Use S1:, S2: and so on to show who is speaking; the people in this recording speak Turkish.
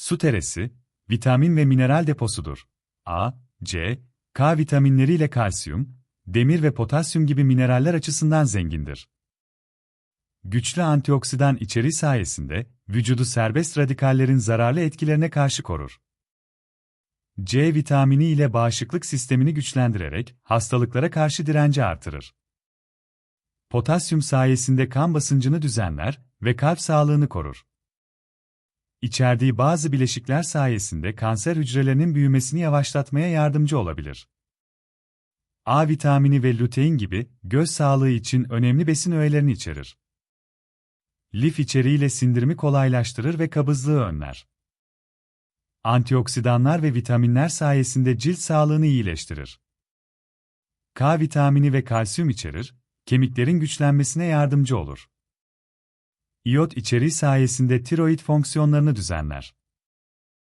S1: Su teresi, vitamin ve mineral deposudur. A, C, K vitaminleriyle kalsiyum, demir ve potasyum gibi mineraller açısından zengindir. Güçlü antioksidan içeriği sayesinde vücudu serbest radikallerin zararlı etkilerine karşı korur. C vitamini ile bağışıklık sistemini güçlendirerek hastalıklara karşı direnci artırır. Potasyum sayesinde kan basıncını düzenler ve kalp sağlığını korur. İçerdiği bazı bileşikler sayesinde kanser hücrelerinin büyümesini yavaşlatmaya yardımcı olabilir. A vitamini ve lutein gibi göz sağlığı için önemli besin öğelerini içerir. Lif içeriğiyle sindirimi kolaylaştırır ve kabızlığı önler. Antioksidanlar ve vitaminler sayesinde cilt sağlığını iyileştirir. K vitamini ve kalsiyum içerir, kemiklerin güçlenmesine yardımcı olur. İyot içeriği sayesinde tiroid fonksiyonlarını düzenler.